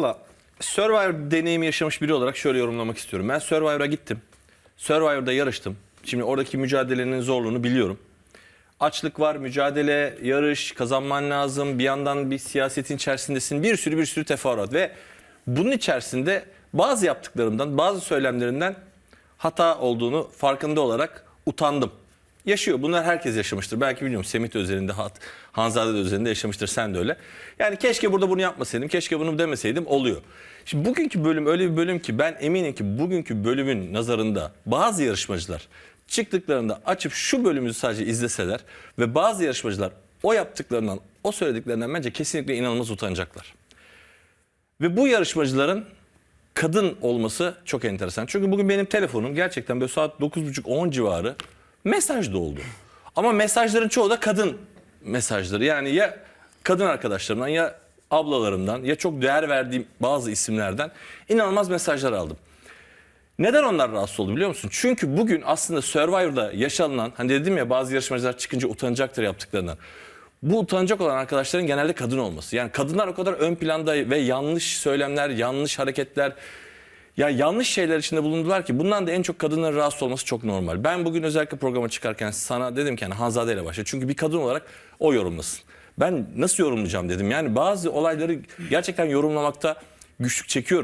Valla Survivor deneyimi yaşamış biri olarak şöyle yorumlamak istiyorum. Ben Survivor'a gittim. Survivor'da yarıştım. Şimdi oradaki mücadelenin zorluğunu biliyorum. Açlık var, mücadele, yarış, kazanman lazım. Bir yandan bir siyasetin içerisindesin. Bir sürü bir sürü teferruat ve bunun içerisinde bazı yaptıklarımdan, bazı söylemlerinden hata olduğunu farkında olarak utandım. Yaşıyor. Bunlar herkes yaşamıştır. Belki bilmiyorum Semih de üzerinde, Hanzade de yaşamıştır. Sen de öyle. Yani keşke burada bunu yapmasaydım, keşke bunu demeseydim oluyor. Şimdi bugünkü bölüm öyle bir bölüm ki ben eminim ki bugünkü bölümün nazarında bazı yarışmacılar çıktıklarında açıp şu bölümü sadece izleseler ve bazı yarışmacılar o yaptıklarından, o söylediklerinden bence kesinlikle inanılmaz utanacaklar. Ve bu yarışmacıların kadın olması çok enteresan. Çünkü bugün benim telefonum gerçekten böyle saat 9.30-10 civarı mesaj doldu. Ama mesajların çoğu da kadın mesajları. Yani ya kadın arkadaşlarımdan ya ablalarımdan ya çok değer verdiğim bazı isimlerden inanılmaz mesajlar aldım. Neden onlar rahatsız oldu biliyor musun? Çünkü bugün aslında Survivor'da yaşanılan hani dedim ya bazı yarışmacılar çıkınca utanacaktır yaptıklarından. Bu utanacak olan arkadaşların genelde kadın olması. Yani kadınlar o kadar ön planda ve yanlış söylemler, yanlış hareketler, ya yanlış şeyler içinde bulundular ki bundan da en çok kadınların rahatsız olması çok normal. Ben bugün özellikle programa çıkarken sana dedim ki hani Hanzade ile başla. Çünkü bir kadın olarak o yorumlasın. Ben nasıl yorumlayacağım dedim. Yani bazı olayları gerçekten yorumlamakta güçlük çekiyorum.